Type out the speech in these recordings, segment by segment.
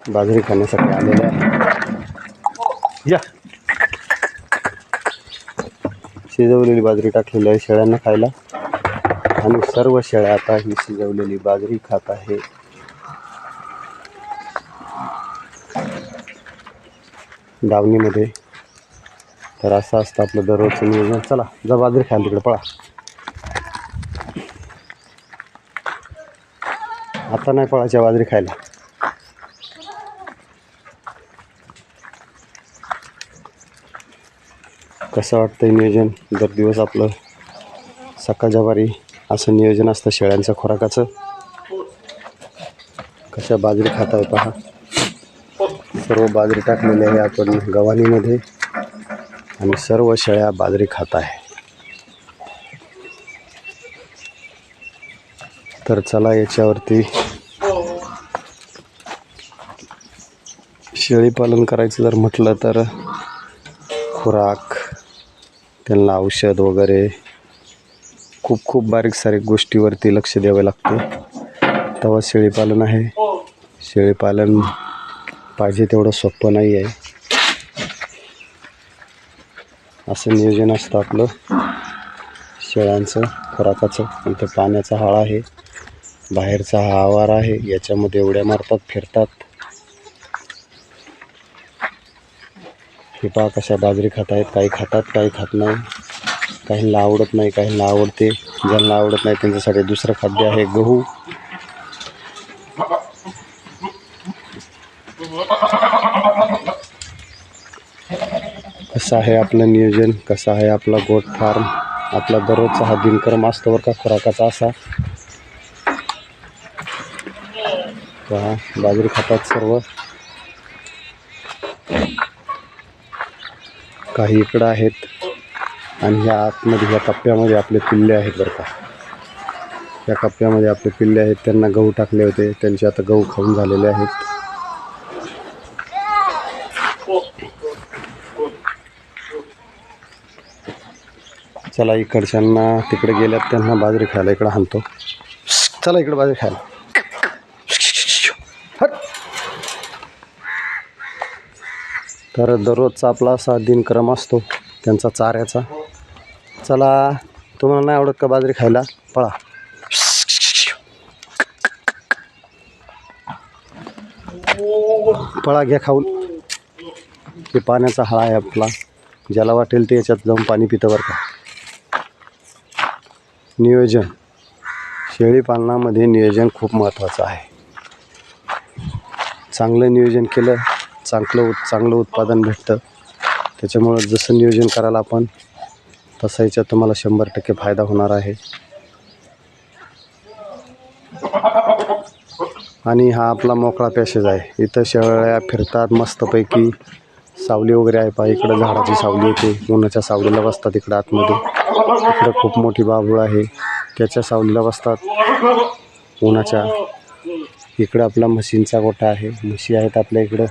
बाजरी खाण्यासाठी आलेले आहे. या. शिजवलेली बाजरी टाकलेली आहे शेळ्यांना खायला. आणि सर्व शेळ्या आता ही शिजवलेली बाजरी खात आहे. दावणीमध्ये. तर असं असतं आपलं दररोजचं नियोजन. चला जा बाजरी खायला तिकडे पळा. आता नाही पळायच्या बाजरी खायला. कसं वाटतं नियोजन? दर दिवस आपलं सकाळच्या बारी असं नियोजन असतं शेळ्यांचं खुराकाचं. कशा बाजरी खाता आहे पहा. सर्व बाजरी टाकलेली आहे आपण गव्हाणीमध्ये. आणि सर्व शेळ्या बाजरी खात आहे. तर चला याच्यावरती शेळीपालन करायचं जर म्हटलं तर खुराक त्यांना औषध वगैरे खूप खूप बारीक सारीक गोष्टीवरती लक्ष द्यावे लागते. तेव्हा शेळीपालन आहे. शेळीपालन पाहिजे तेवढं सोपं नाही आहे. असं नियोजन असतं आपलं. शेळ्यांचं खुराकाचं ते पाण्याचा हाळ आहे. बाहेरचा हा आवार आहे. याच्यामध्ये उड्या मारतात फिरतात. हे पहा कशा बाजरी खात आहेत काही खातात काही खात नाही. काहींना आवडत नाही काहींना आवडते. ज्यांना आवडत नाही त्यांच्यासाठी दुसरं खाद्य आहे गहू. कसं आहे आपलं नियोजन? कसं आहे आपला गोट फार्म? आपला दररोजचा हा दिनक्रम असतो बरं का खुराकाचा असा? बाजरी खातात सर्व. काही इकडं आहेत. आणि ह्या आतमध्ये ह्या कप्प्यामध्ये आपले पिल्ले आहेत बरं का. या कप्प्यामध्ये आपले पिल्ले आहेत. त्यांना गहू टाकले होते. त्यांचे आता गहू खाऊन झालेले आहेत. चला इकडच्यांना तिकडे गेल्यात. त्यांना बाजरी खायला इकडं हाणतो चला इकडे बाजरी खायला. तर दररोजचा आपला असा दिनक्रम असतो त्यांचा चाऱ्याचा. चला तुम्हाला नाही आवडत का बाजरी खायला? पळा. पळा घ्या खाऊन. हे पाण्याचा हळा आहे आपला. ज्याला वाटेल ते याच्यात जाऊन पाणी पितं बरं का. नियोजन. शेळी पालनामध्ये नियोजन खूप महत्त्वाचं आहे. चांगलं नियोजन केलं चांगलं उत चांगलं उत्पादन भेटतं. त्याच्यामुळं जसं नियोजन कराल आपण तसं याच्यात तुम्हाला शंभर टक्के फायदा होणार आहे. आणि हा आपला मोकळा पॅसेज आहे. इथं शेळ्या फिरतात मस्तपैकी. सावली वगैरे आहे पहा इकडं झाडाची सावली येते. उन्हाच्या सावलीला बसतात इकडं आतमध्ये. इकडं खूप मोठी बाबूळ आहे. त्याच्या सावलीला बसतात उन्हाच्या. इकडं आपला म्हशींचा गोठा आहे. म्हशी आहेत आपल्या इकडं.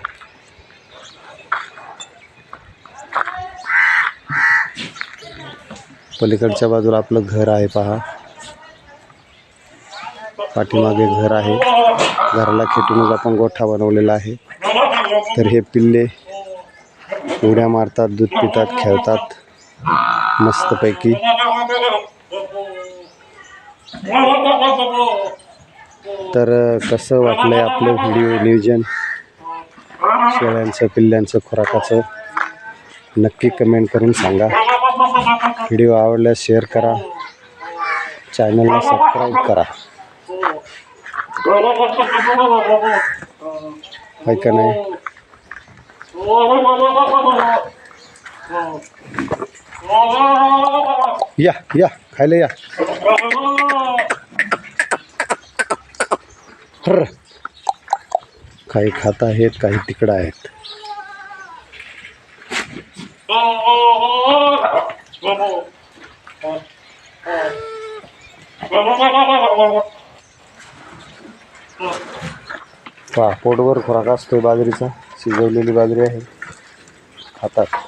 पलीकडच्या बाजूला आपलं घर आहे पहा. पाठीमागे घर आहे. घराला खेटूनच आपण गोठा बनवलेला आहे. तर हे पिल्ले उड्या मारतात दूध पितात खेळतात. मस्तपैकी. तर कसं वाटलंय आपलं व्हिडिओ नियोजन? शेळ्यांचं पिल्ल्यांचं खुराकाचं? नक्की कमेंट करून सांगा. व्हिडिओ आवडल्यास शेअर करा. चॅनलला सबस्क्राईब करा. आहे का नाही? या या, खायला या. काही खात आहेत, काही तिकडं आहेत. पहा पोटभर खुराक असतोय बाजरीचा शिजवलेली बाजरी आहे. खातात.